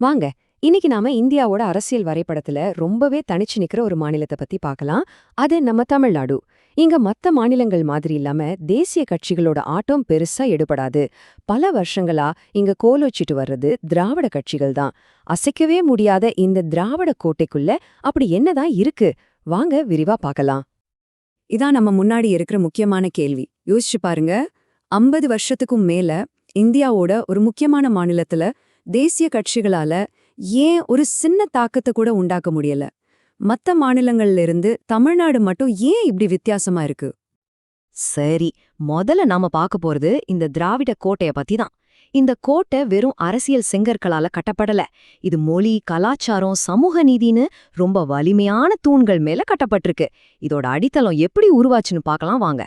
வாங்க இன்னைக்கு நாம இந்தியாவோட அரசியல் வரைபடத்துல ரொம்பவே தனிச்சு நிக்கிற ஒரு மாநிலத்தை பத்தி பார்க்கலாம் அது நம்ம தமிழ்நாடு. இங்க மத்த மாநிலங்கள் மாதிரி இல்லாம தேசிய கட்சிகளோட ஆட்டம் பெருசா எடுபடாது. பல வருஷங்களா இங்க கோலோச்சிட்டு வர்றது திராவிட கட்சிகள் தான். அசைக்கவே முடியாத இந்த திராவிட கோட்டைக்குள்ள அப்படி என்னதான் இருக்கு? வாங்க விரிவா பார்க்கலாம் இதான் நம்ம முன்னாடி இருக்கிற முக்கியமான கேள்வி. யோசிச்சு பாருங்க. ஐம்பது வருஷத்துக்கும் மேல இந்தியாவோட ஒரு முக்கியமான மாநிலத்துல தேசிய கட்சிகளால ஏன் ஒரு சின்ன தாக்கத்தை கூட உண்டாக்க முடியல? மத்த மாநிலங்கள்ல இருந்து தமிழ்நாடு மட்டும் ஏன் இப்படி வித்தியாசமா இருக்கு? சரி முதல்ல நாம பார்க்க போறது இந்த திராவிட கோட்டைய பத்தி தான். இந்த கோட்டை வெறும் அரசியல் செங்கற்களால கட்டப்படல. இது மொழி கலாச்சாரம் சமூக நீதின்னு ரொம்ப வலிமையான தூண்கள் மேல கட்டப்பட்டிருக்கு. இதோட அடித்தளம் எப்படி உருவாச்சுன்னு பார்க்கலாம் வாங்க.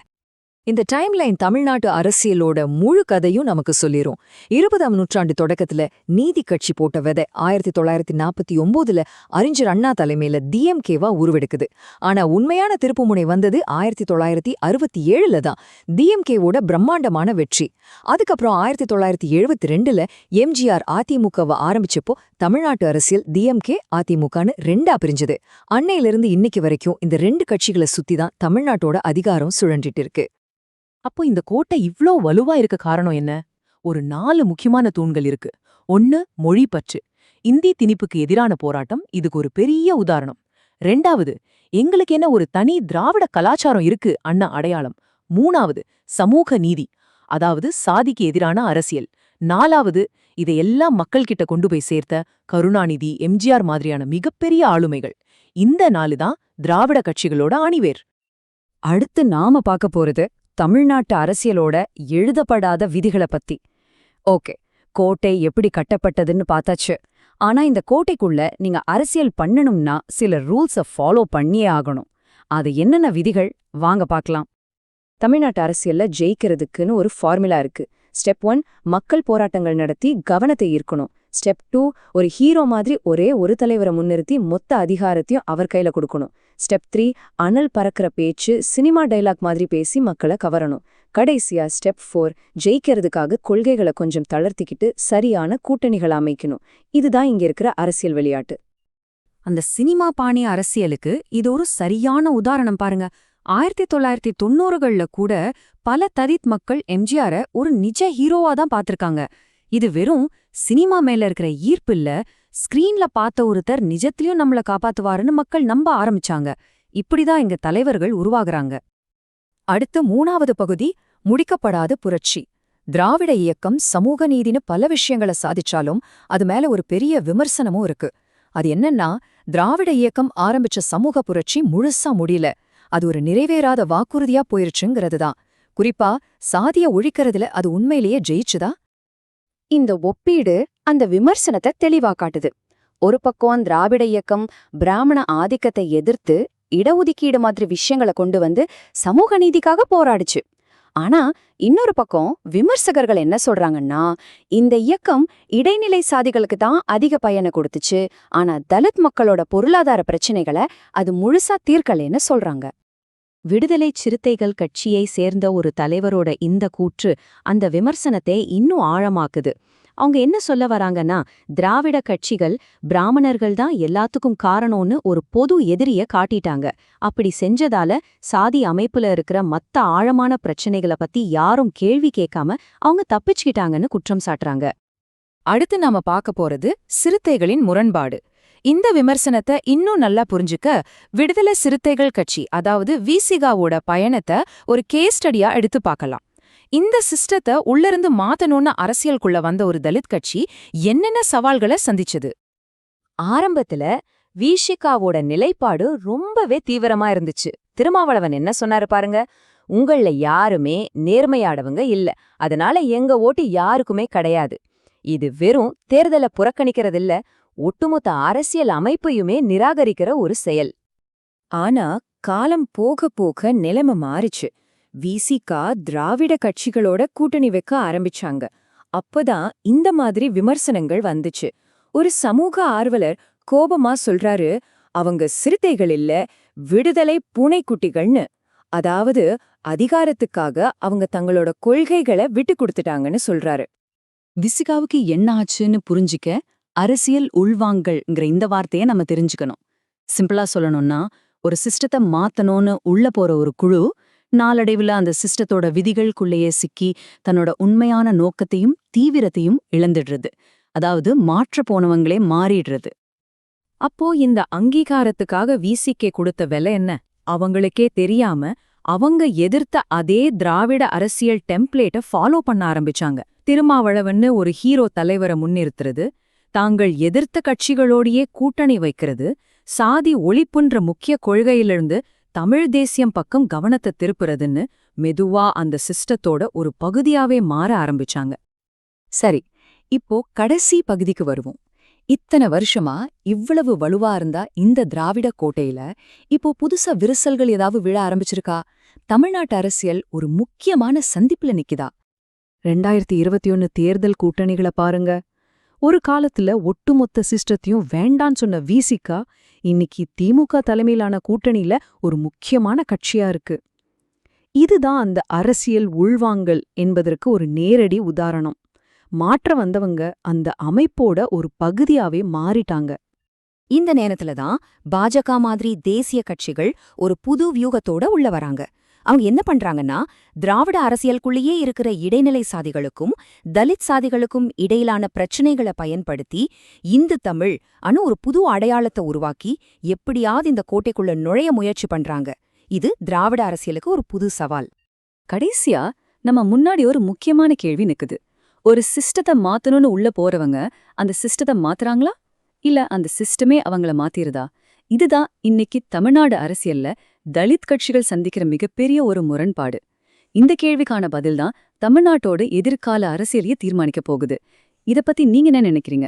இந்த டைம்லைன் தமிழ்நாட்டு அரசியலோட முழு கதையும் நமக்கு சொல்லிரும். இருபதாம் நூற்றாண்டு தொடக்கத்துல நீதி கட்சி போட்ட விதை ஆயிரத்தி தொள்ளாயிரத்தி நாற்பத்தி ஒன்பதுல அறிஞர் அண்ணா தலைமையில டிஎம்கேவா உருவெடுக்குது. ஆனா உண்மையான திருப்புமுனை வந்தது ஆயிரத்தி தொள்ளாயிரத்தி அறுபத்தி ஏழுல தான். டிஎம்கேவோட பிரம்மாண்டமான வெற்றி. அதுக்கப்புறம் ஆயிரத்தி தொள்ளாயிரத்தி எழுபத்தி ரெண்டுல எம்ஜிஆர் அதிமுகவை ஆரம்பிச்சப்போ தமிழ்நாட்டு அரசியல் டிஎம்கே அதிமுகன்னு ரெண்டா பிரிஞ்சது. அன்னையிலிருந்து இன்னைக்கு வரைக்கும் இந்த ரெண்டு கட்சிகளை சுத்தி தான் தமிழ்நாட்டோட அதிகாரம் சுழன்றிட்டு இருக்கு. அப்போ இந்த கோட்டை இவ்ளோ வலுவா இருக்க காரணம் என்ன? ஒரு நாலு முக்கியமான தூண்கள் இருக்கு. ஒன்னு மொழி பற்று. இந்தி திணிப்புக்கு எதிரான போராட்டம் இதுக்கு ஒரு பெரிய உதாரணம். ரெண்டாவது எங்களுக்கு என்ன ஒரு தனி திராவிட கலாச்சாரம் இருக்கு அண்ண அடையாளம். மூணாவது சமூக நீதி. அதாவது சாதிக்கு எதிரான அரசியல். நாலாவது இதையெல்லாம் மக்கள் கிட்ட கொண்டு போய் சேர்த்த கருணாநிதி எம்ஜிஆர் மாதிரியான மிகப்பெரிய ஆளுமைகள். இந்த நாலு தான் திராவிட கட்சிகளோட அணிவேர். அடுத்து நாம பார்க்க போறது தமிழ்நாட்டு அரசியலோட எழுதப்படாத விதிகளை பத்தி. ஓகே கோட்டை எப்படி கட்டப்பட்டதுன்னு பார்த்தாச்சு ஆனா இந்த கோட்டைக்குள்ள நீங்க அரசியல் பண்ணணும்னா சில ரூல்ஸ ஃபாலோ பண்ணியே ஆகணும். அது என்னென்ன விதிகள்? வாங்க பார்க்கலாம் தமிழ்நாட்டு அரசியல்ல ஜெயிக்கிறதுக்குன்னு ஒரு ஃபார்முலா இருக்கு. ஸ்டெப் ஒன் மக்கள் போராட்டங்கள் நடத்தி கவனத்தை ஈர்க்கணும். ஸ்டெப் டூ ஒரு ஹீரோ மாதிரி ஒரே ஒரு தலைவரை முன்னிறுத்தி மொத்த அதிகாரத்தையும் அவர் கையில கொடுக்கணும். ஸ்டெப் த்ரீ அனல் பறக்கிற பேச்சு சினிமா டைலாக் மாதிரி பேசி மக்களை கவரணும். கடைசியா ஸ்டெப் ஃபோர் ஜெயிக்கிறதுக்காக கொள்கைகளை கொஞ்சம் தளர்த்திக்கிட்டு சரியான கூட்டணிகள் அமைக்கணும். இதுதான் இங்க இருக்கிற அரசியல் விளையாட்டு. அந்த சினிமா பாணி அரசியலுக்கு இது ஒரு சரியான உதாரணம் பாருங்க. ஆயிரத்தி தொள்ளாயிரத்தி தொண்ணூறுகள்ல கூட பல தலித் மக்கள் எம்ஜிஆர ஒரு நிஜ ஹீரோவா தான் பார்த்திருக்காங்க. இது வெறும் சினிமா மேல இருக்கிற ஈர்ப்பு இல்ல. ஸ்கிரீன்ல பார்த்த ஒருத்தர் நிஜத்திலயும் நம்மள காப்பாத்துவாருன்னு மக்கள் நம்ப ஆரம்பிச்சாங்க. இப்படிதான் இங்க தலைவர்கள் உருவாகுறாங்க. அடுத்து மூணாவது பகுதி முடிக்கப்படாத புரட்சி. திராவிட இயக்கம் சமூக நீதினு பல விஷயங்களை சாதிச்சாலும் அது மேல ஒரு பெரிய விமர்சனமும் இருக்கு. அது என்னன்னா திராவிட இயக்கம் ஆரம்பிச்ச சமூக புரட்சி முழுசா முடியல. அது ஒரு நிறைவேறாத வாக்குறுதியா போயிருச்சுங்கிறது தான் குறிப்பா சாதிய ஒழிக்கிறதுல அது உண்மையிலேயே ஜெயிச்சுதா? இந்த ஒப்பீடு அந்த விமர்சனத்தை தெளிவா காட்டுது. ஒரு பக்கம் திராவிட இயக்கம் பிராமண ஆதிக்கத்தை எதிர்த்து இடஒதுக்கீடு மாதிரி விஷயங்களை கொண்டு வந்து சமூக நீதிக்காக போராடுச்சு. ஆனா இன்னொரு பக்கம் விமர்சகர்கள் என்ன சொல்றாங்கன்னா இந்த இயக்கம் இடைநிலை சாதிகளுக்கு தான் அதிக பயனை கொடுத்துச்சு. ஆனா தலித் மக்களோட பொருளாதார பிரச்சனைகளை அது முழுசா தீர்க்கலைன்னு சொல்றாங்க. விடுதலை சிறுத்தைகள் கட்சியை சேர்ந்த ஒரு தலைவரோட இந்த கூற்று அந்த விமர்சனத்தை இன்னும் ஆழமாக்குது. அவங்க என்ன சொல்ல வராங்கன்னா திராவிட கட்சிகள் பிராமணர்கள் தான் எல்லாத்துக்கும் காரணம்னு ஒரு பொது எதிரிய காட்டிட்டாங்க. அப்படி செஞ்சதால சாதி அமைப்புல இருக்கிற மத்த ஆழமான பிரச்சனைகளை பத்தி யாரும் கேள்வி கேட்காம அவங்க தப்பிச்சுக்கிட்டாங்கன்னு குற்றம் சாட்டுறாங்க. அடுத்து நாம பார்க்க போறது சிறுத்தைகளின் முரண்பாடு. இந்த விமர்சனத்தை இன்னும் நல்லா புரிஞ்சுக்க விடுதலை சிறுத்தைகள் கட்சி அதாவது விசிகாவோட பயணத்தை ஒரு கேஸ் ஸ்டடியா எடுத்து பார்க்கலாம். இந்த சிஸ்டத்தை உள்ளிருந்து மாத்தணும்னு அரசியலுக்குள்ள வந்த ஒரு தலித் கட்சி என்னென்ன சவால்களை சந்திச்சது? ஆரம்பத்துல வீஷிகாவோட நிலைப்பாடு ரொம்பவே தீவிரமா இருந்துச்சு. திருமாவளவன் என்ன சொன்னாரு பாருங்க உங்கள யாருமே நேர்மையாடவங்க இல்ல. அதனால எங்க ஓட்டு யாருக்குமே கிடையாது. இது வெறும் தேர்தலை புறக்கணிக்கிறதில்ல. ஒட்டுமொத்த அரசியல் அமைப்பையுமே நிராகரிக்கிற ஒரு செயல். ஆனா காலம் போக போக நிலைமை மாறிச்சு. விசிகா திராவிட கட்சிகளோட கூட்டணி வைக்க ஆரம்பிச்சாங்க. அப்பதான் இந்த மாதிரி விமர்சனங்கள் வந்துச்சு. ஒரு சமூக ஆர்வலர் கோபமா சொல்றாரு அவங்க சிறுத்தைகள் இல்ல விடுதலை பூனைக்குட்டிகள்னு அதாவது அதிகாரத்துக்காக அவங்க தங்களோட கொள்கைகளை விட்டு கொடுத்துட்டாங்கன்னு சொல்றாரு. விசிகாவுக்கு என்ன ஆச்சுன்னு புரிஞ்சிக்க அரசியல் உள்வாங்கல்ங்கிற இந்த வார்த்தையை நம்ம தெரிஞ்சுக்கணும். சிம்பிளா சொல்லணும்னா ஒரு சிஸ்டத்தை மாத்தணும்னு உள்ள போற ஒரு குழு நாளடைவுல அந்த சிஸ்டத்தோட விதிகளுக்குள்ளேயே சிக்கி தன்னோட உண்மையான நோக்கத்தையும் தீவிரத்தையும் இழந்துடுறது. அதாவது மாற்ற போனவங்களே மாறிடுறது. அப்போ இந்த அங்கீகாரத்துக்காக விசிக்கே கொடுத்த விலை என்ன? அவங்களுக்கே தெரியாம அவங்க எதிர்த்த அதே திராவிட அரசியல் டெம்ப்ளேட்ட ஃபாலோ பண்ண ஆரம்பிச்சாங்க. திருமாவளவன்னு ஒரு ஹீரோ தலைவரை முன்னிறுத்துறது தாங்கள் எதிர்த்த கட்சிகளோடையே கூட்டணி வைக்கிறது சாதி ஒழிப்புன்ற முக்கிய கொள்கையிலிருந்து தமிழ் தேசியம் பக்கம் கவனத்தை திருப்புறதுன்னு மெதுவா அந்த சிஸ்டத்தோட ஒரு பகுதியாவே மாற ஆரம்பிச்சாங்க. சரி இப்போ கடைசி பகுதிக்கு வருவோம். இத்தனை வருஷமா இவ்வளவு வலுவா இருந்தா இந்த திராவிட கோட்டையில இப்போ புதுசா விரிசல்கள் ஏதாவது விழ ஆரம்பிச்சிருக்கா? தமிழ்நாட்டு அரசியல் ஒரு முக்கியமான சந்திப்புல நிக்குதா? ரெண்டாயிரத்தி இருபத்தி ஒன்னு தேர்தல் கூட்டணிகளை பாருங்க. ஒரு காலத்துல ஒட்டுமொத்த சிஸ்டத்தையும் வேண்டான்னு சொன்ன விசிகா இன்னைக்கு திமுக தலைமையிலான கூட்டணியில ஒரு முக்கியமான கட்சியா இருக்கு. இதுதான் அந்த அரசியல் உள்வாங்கல் என்பதற்கு ஒரு நேரடி உதாரணம். மாற்ற வந்தவங்க அந்த அமைப்போட ஒரு பகுதியாவே மாறிட்டாங்க. இந்த நேரத்துல தான் பாஜக மாதிரி தேசிய கட்சிகள் ஒரு புது வியூகத்தோட உள்ள வராங்க. அவங்க என்ன பண்றாங்கன்னா திராவிட அரசியலுக்குள்ளேயே இருக்கிற இடைநிலை சாதிகளுக்கும் தலித் சாதிகளுக்கும் இடையிலான பிரச்சனைகளை பயன்படுத்தி இந்து தமிழ் அனு ஒரு புது அடையாளத்தை உருவாக்கி எப்படியாவது இந்த கோட்டைக்குள்ள நுழைய முயற்சி பண்றாங்க. இது திராவிட அரசியலுக்கு ஒரு புது சவால். கடைசியா நம்ம முன்னாடி ஒரு முக்கியமான கேள்வி நிக்குது. ஒரு சிஸ்டத்தை மாத்தணும்னு உள்ள போறவங்க அந்த சிஸ்டத்தை மாத்துறாங்களா? இல்ல அந்த சிஸ்டமே அவங்கள மாத்திருதா? இதுதான் இன்னைக்கு தமிழ்நாடு அரசியல்ல தலித் கட்சிகள் சந்திக்கிற மிகப்பெரிய ஒரு முரண்பாடு. இந்த கேள்விக்கான பதில்தான் தமிழ்நாட்டோட எதிர்கால அரசியலையே தீர்மானிக்க போகுது. இத பத்தி நீங்க என்ன நினைக்கிறீங்க?